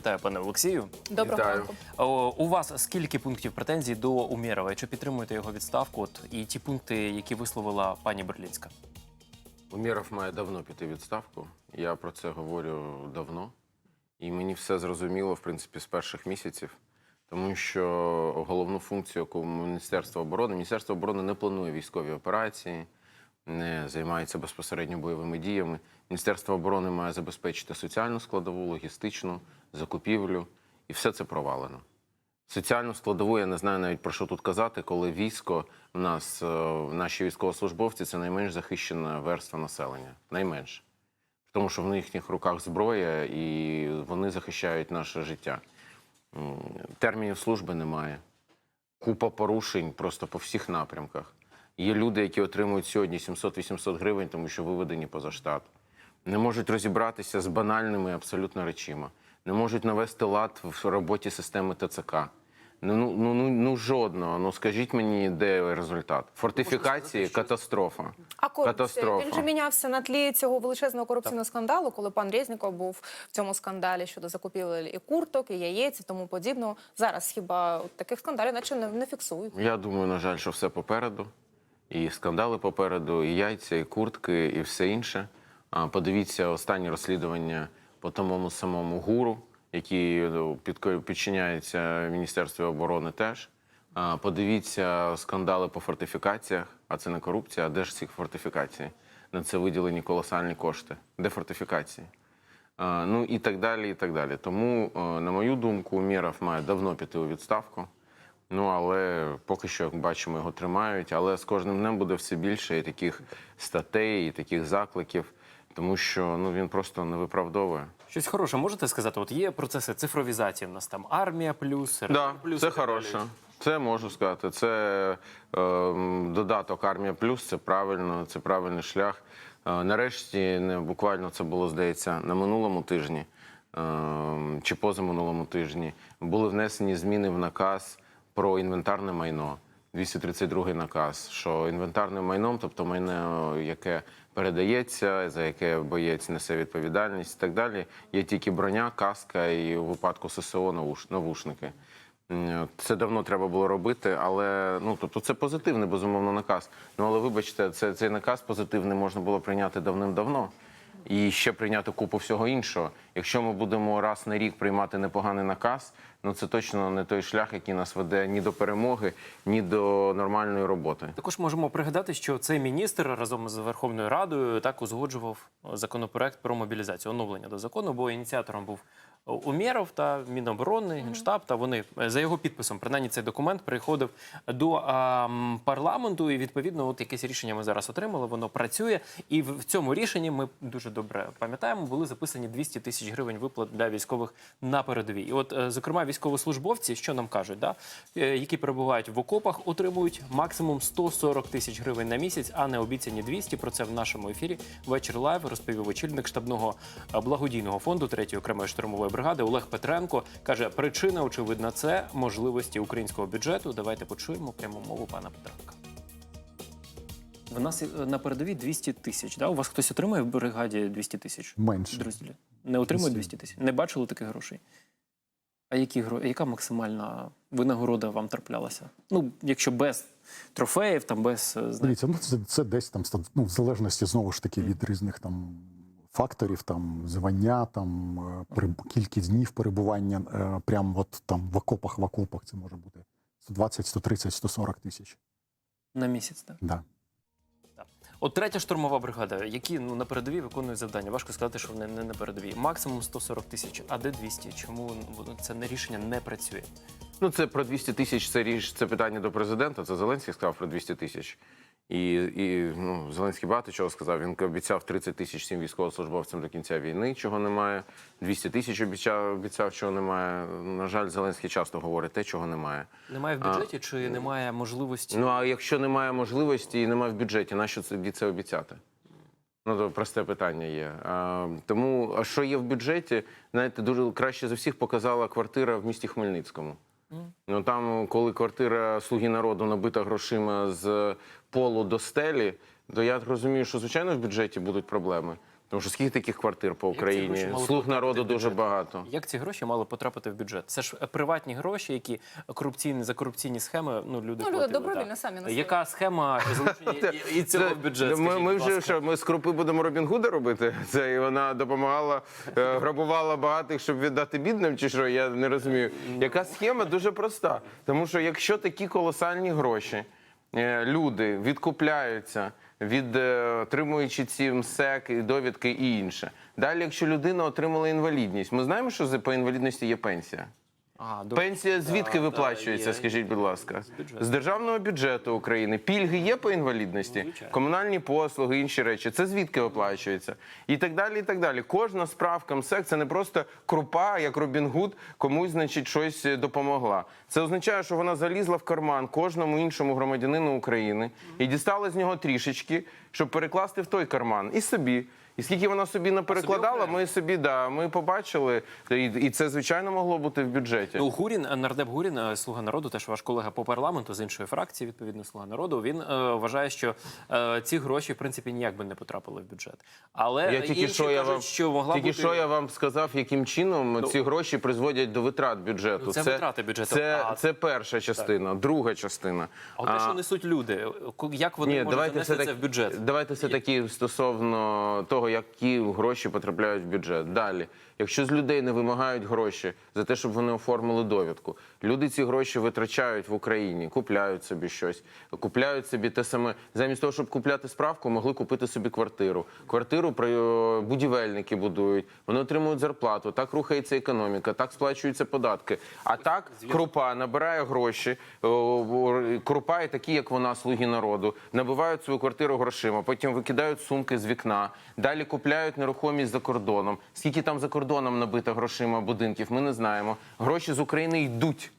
Вітаю, пане Олексію. Доброго Вітаю. ранку. О, у вас скільки пунктів претензій до Умєрова? Чи підтримуєте його відставку? От і ті пункти, які висловила пані Берлінська? Умєров має давно піти відставку. Я про це говорю давно. І мені все зрозуміло, в принципі, з перших місяців. Тому що головну функцію яку Міністерство оборони, Міністерство оборони не планує військові операції, не займається безпосередньо бойовими діями. Міністерство оборони має забезпечити соціальну складову, логістичну, закупівлю, і все це провалено. Соціальну складову я не знаю навіть про що тут казати, коли військо в нас, е, наші військовослужбовці, це найменш захищена верства населення. Найменш. Тому що в їхніх руках зброя і вони захищають наше життя. Термінів служби немає. Купа порушень просто по всіх напрямках. Є люди, які отримують сьогодні 700-800 гривень, тому що виведені поза штат. Не можуть розібратися з банальними абсолютно речима. Не можуть навести лад в роботі системи ТЦК. Ну, ну, ну, ну, ну жодного. Ну скажіть мені, де результат? Фортифікації катастрофа. А корупція? Катастрофа. Він же мінявся на тлі цього величезного корупційного скандалу, коли пан Резніков був в цьому скандалі щодо закупівель і курток, і яєць, і тому подібного. Зараз хіба таких скандалів наче не, не фіксують. Я думаю, на жаль, що все попереду. І скандали попереду, і яйця, і куртки, і все інше. Подивіться останні розслідування по тому самому гуру, який ну, підчиняється Міністерству оборони теж. Подивіться скандали по фортифікаціях, а це не корупція, а де ж ці фортифікації? На це виділені колосальні кошти. Де фортифікації? Ну і так далі, і так далі. Тому, на мою думку, Умєров має давно піти у відставку. Ну, але поки що, як бачимо, його тримають. Але з кожним днем буде все більше і таких статей, і таких закликів, тому що ну, він просто не виправдовує. Щось хороше можете сказати? От є процеси цифровізації. В нас там армія плюс, Да, плюс. це хороше. Це можу сказати. Це е, додаток Армія Плюс, це правильно, це правильний шлях. Е, нарешті, не буквально це було, здається, на минулому тижні е, чи позаминулому тижні були внесені зміни в наказ про інвентарне майно. 232 наказ, що інвентарним майном, тобто майно, яке передається, за яке боєць несе відповідальність і так далі, є тільки броня, каска і у випадку ССО навушники. Це давно треба було робити, але ну тобто це позитивний безумовно наказ. Ну але вибачте, це цей наказ позитивний можна було прийняти давним-давно і ще прийняти купу всього іншого. Якщо ми будемо раз на рік приймати непоганий наказ, ну це точно не той шлях, який нас веде ні до перемоги, ні до нормальної роботи. Також можемо пригадати, що цей міністр разом з Верховною Радою так узгоджував законопроект про мобілізацію, оновлення до закону, бо ініціатором був Умєров та Міноборони, Генштаб. Та вони е, за його підписом, принаймні цей документ приходив до а, парламенту. І відповідно, от якесь рішення ми зараз отримали. Воно працює. І в цьому рішенні ми дуже добре пам'ятаємо, були записані 200 тисяч гривень виплат для військових на передовій. І от, е, зокрема, військовослужбовці, що нам кажуть, да? е, які перебувають в окопах, отримують максимум 140 тисяч гривень на місяць, а не обіцяні 200. Про це в нашому ефірі вечір лайв розповів очільник штабного благодійного фонду 3-ї окремої штурмової бригади Олег Петренко. каже, причина очевидна це можливості українського бюджету. Давайте почуємо пряму мову пана Петренка. В нас е, на передовій 200 тисяч. Да? У вас хтось отримує в бригаді 200 тисяч? Менше. Друзі, не отримує 200 тисяч. Не бачили таких грошей. А які яка максимальна винагорода вам траплялася? Ну, якщо без трофеїв, там без е, знаєте, Дивіться, ну це, це десь там ну, в залежності знову ж таки від різних там факторів, там звання, там е, кількість днів перебування е, прямо от там в окопах, в окопах це може бути 120, 130, 140 тисяч. на місяць. Так? Да. От третя штурмова бригада, які ну на передовій виконують завдання. Важко сказати, що вони не на передовій. Максимум 140 тисяч. А де 200? Чому ну, це не рішення не працює? Ну, це про 200 тисяч. Це річ, це питання до президента. Це Зеленський сказав про 200 тисяч. І, і ну, Зеленський багато чого сказав. Він обіцяв 30 тисяч всім військовослужбовцям до кінця війни, чого немає. 200 тисяч обіцяв, обіцяв, чого немає. На жаль, Зеленський часто говорить те, чого немає. Немає в бюджеті чи немає можливості? Ну а якщо немає можливості і немає в бюджеті, нащо це це обіцяти? Ну, то просте питання є. А, тому, а що є в бюджеті, знаєте, дуже краще за всіх показала квартира в місті Хмельницькому. Ну там, коли квартира Слуги народу набита грошима з полу до стелі, то я розумію, що звичайно в бюджеті будуть проблеми. Тому що скільки таких квартир по Україні? Слуг народу дуже багато. Як ці гроші мали потрапити в бюджет? Це ж е, приватні гроші, які корупційні за корупційні схеми. Ну люди Ну, платили, добровільно так. самі на Яка схема залучення і- цього в бюджет? Ми, ми вже що, ми з крупи будемо Робін Гуда робити. Це і вона допомагала, е, грабувала багатих, щоб віддати бідним, чи що? Я не розумію. Яка схема дуже проста. Тому що якщо такі колосальні гроші, е, люди відкупляються. Від отримуючи ці МСЕК, і довідки і інше. Далі, якщо людина отримала інвалідність, ми знаємо, що по інвалідності є пенсія. А, до- Пенсія звідки Да, виплачується, да, скажіть, будь ласка? бюджету. З державного бюджету України. Пільги є по інвалідності, звичайно. комунальні послуги, інші речі. Це звідки виплачується? І так далі. І так далі. Кожна справка МСЕК це не просто крупа, як Робін Гуд комусь, значить, щось допомогла. Це означає, що вона залізла в карман кожному іншому громадянину України і дістала з нього трішечки, щоб перекласти в той карман і собі. І скільки вона собі не перекладала, ми собі да, ми побачили, і, і це звичайно могло бути в бюджеті. Ну, Гурін, е, нардеп Гурін, е, слуга народу, теж ваш колега по парламенту з іншої фракції, відповідно, слуга народу. Він е, вважає, що е, ці гроші в принципі ніяк би не потрапили в бюджет. Але Я тільки що я кажуть, вам що могла тільки бути що я вам сказав, яким чином ці гроші призводять до витрат бюджету. Ну, це витрати бюджету, Це, а- це перша частина, друга частина. А от те, що несуть люди, як вони Ні, можуть занести це таки, в бюджет? Давайте все таки стосовно того, які гроші потрапляють в бюджет. Далі, якщо з людей не вимагають гроші за те, щоб вони оформили довідку, люди ці гроші витрачають в Україні, купляють собі щось, купляють собі те саме. Замість того, щоб купляти справку, могли купити собі квартиру. Квартиру е, будівельники будують, вони отримують зарплату. Так рухається економіка, так сплачуються податки. А так крупа набирає гроші. о, Крупа і такі, як вона, слуги народу, набивають свою квартиру грошима, потім викидають сумки з вікна, далі купляють нерухомість за кордоном. Скільки там за кордоном набито грошима будинків, ми не знаємо. Гроші з України йдуть.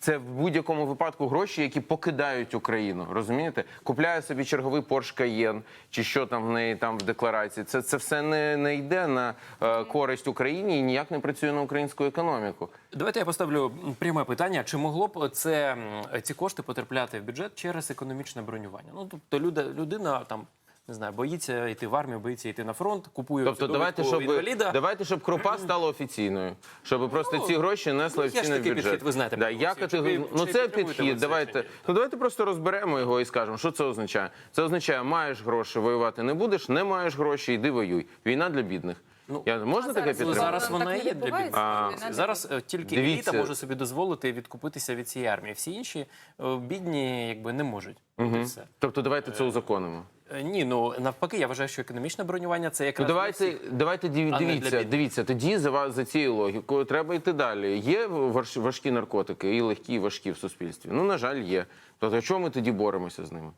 Це в будь-якому випадку гроші, які покидають Україну. Розумієте? Купляє собі черговий Porsche Cayenne, чи що там в неї там в декларації. Це, це все не, не йде на е, користь Україні і ніяк не працює на українську економіку. Давайте я поставлю пряме питання: чи могло б це ці кошти потрапляти в бюджет через економічне бронювання? Ну тобто люда, людина там. Не знаю, боїться йти в армію, боїться йти на фронт, купує Тобто, давайте, щоб інваліда. давайте, щоб крупа стала офіційною, щоб просто ці гроші несли ну, офіційний бюджет. підхід, ви знаєте, да, я Олексію, категор- ви- ну це підхід. Давайте ну давайте просто розберемо його і скажемо, що це означає. Це означає, маєш гроші, воювати не будеш, не маєш гроші, йди воюй. Війна для бідних. Ну, я можна таке зараз- Ну, підтримати? зараз вона є для бідних. Зараз е, тільки Дивіться. еліта може собі дозволити відкупитися від цієї армії. Всі інші е, бідні якби не можуть. Угу. Все. Тобто, давайте це узаконимо. Е, Ні, ну навпаки, я вважаю, що економічне бронювання це Ну якраз для давайте, всіх. давайте дивіться, дивіться. Тоді за вас за цією логікою треба йти далі. Є важ- важкі наркотики, і легкі, і важкі в суспільстві. Ну на жаль, є. Тобто, чому ми тоді боремося з ними?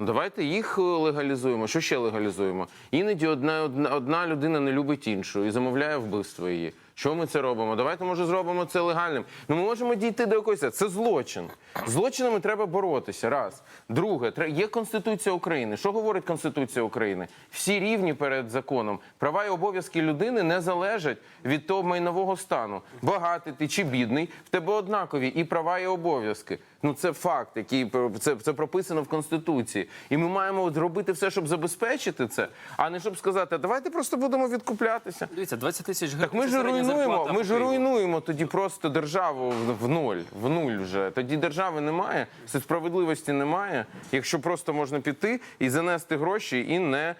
Ну, давайте їх е, легалізуємо. Що ще легалізуємо? Іноді одна, одна, одна людина не любить іншу і замовляє вбивство її. Чому ми це робимо? Давайте, може, зробимо це легальним. Ну, ми можемо дійти до якогось. Це злочин. Злочинами треба боротися. Раз. Друге, є Конституція України. Що говорить Конституція України? Всі рівні перед законом. Права і обов'язки людини не залежать від того майнового стану. Багатий ти чи бідний, в тебе однакові і права, і обов'язки. Ну це факт, який це, це прописано в Конституції. І ми маємо зробити все, щоб забезпечити це, а не щоб сказати, «А давайте просто будемо відкуплятися. Дивіться, 20 тисяч гривень. Так ми ж руйнуємо, ми ж руйнуємо тоді просто державу в- нуль, в нуль вже. Тоді держави немає, справедливості немає. Якщо просто можна піти і занести гроші і не,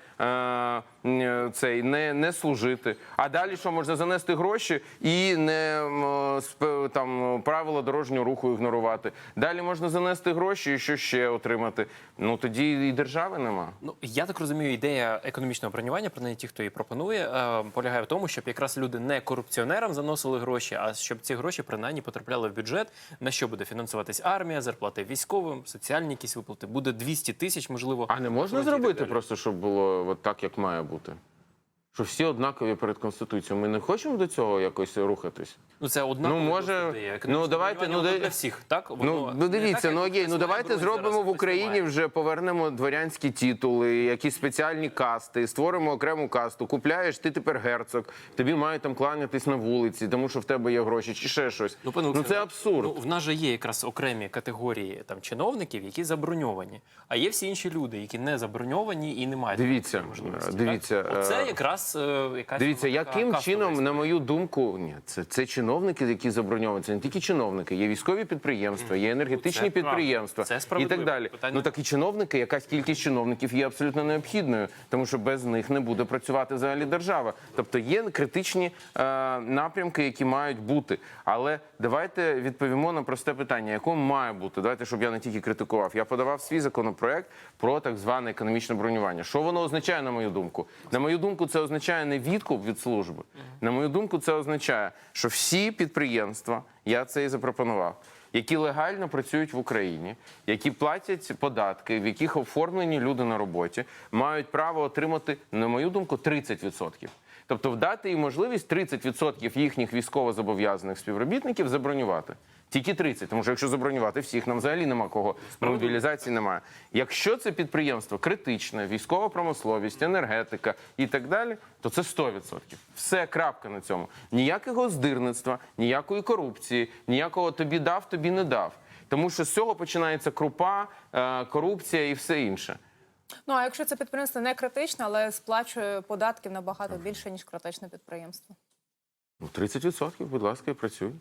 е, цей, не, не служити. А далі що можна занести гроші і не м, там правила дорожнього руху ігнорувати. Далі можна занести гроші і що ще отримати. Ну тоді і держави нема. Ну я так розумію, ідея економічного бронювання, принаймні ті, хто її пропонує, е, полягає в тому, щоб якраз люди не корупціонерам заносили гроші, а щоб ці гроші принаймні потрапляли в бюджет. На що буде фінансуватись армія, зарплати військовим, соціальні якісь виплати. Буде 200 тисяч, можливо. А не можна зробити просто, щоб було от так, як має бути? Що всі однакові перед Конституцією. Ми не хочемо до цього якось рухатись? Ну це одна Ну, може, ну, давайте, ну, для всіх, так Ну, Воно ну дивіться, ну окей, ну давайте зробимо в Україні вже повернемо дворянські титули, якісь спеціальні касти, створимо окрему касту. Купляєш, ти тепер герцог, тобі мають там кланятись на вулиці, тому що в тебе є гроші, чи ще щось. Ну, пане Олексію, це абсурд. Ну, в нас же є якраз окремі категорії там чиновників, які заброньовані. А є всі інші люди, які не заброньовані і не мають Дивіться, можливості. дивіться, так? Оце е, якраз е, якась Дивіться, така яким кастова чином, історія. на мою думку, ні, це, це чиновники, які заброньовані. Це не тільки чиновники, є військові підприємства, є енергетичні це правда. підприємства Це і справедливо. так далі. Питання- Ну так і чиновники, якась кількість чиновників є абсолютно необхідною, тому що без них не буде працювати взагалі держава. Тобто є критичні е, напрямки, які мають бути. Але давайте відповімо на просте питання, якому має бути. Давайте, щоб я не тільки критикував. Я подавав свій законопроект про так зване економічне бронювання. Що воно означає, на мою думку? На мою думку, це означає не відкуп від служби. На мою думку, це означає, що всі підприємства, я це і запропонував. Які легально працюють в Україні, які платять податки, в яких оформлені люди на роботі, мають право отримати, на мою думку, 30%. Тобто вдати їм можливість 30% їхніх військовозобов'язаних співробітників забронювати. Тільки 30, тому що якщо забронювати всіх, нам взагалі нема кого. Мобілізації немає. Якщо це підприємство критичне, військова промисловість, енергетика і так далі, то це 100%. Все, крапка на цьому. Ніякого здирництва, ніякої корупції, ніякого тобі дав, тобі не дав. Тому що з цього починається крупа, е, корупція і все інше. Ну а якщо це підприємство не критичне, але сплачує податків набагато більше ніж критичне підприємство. Ну, 30%, будь ласка, і працюй.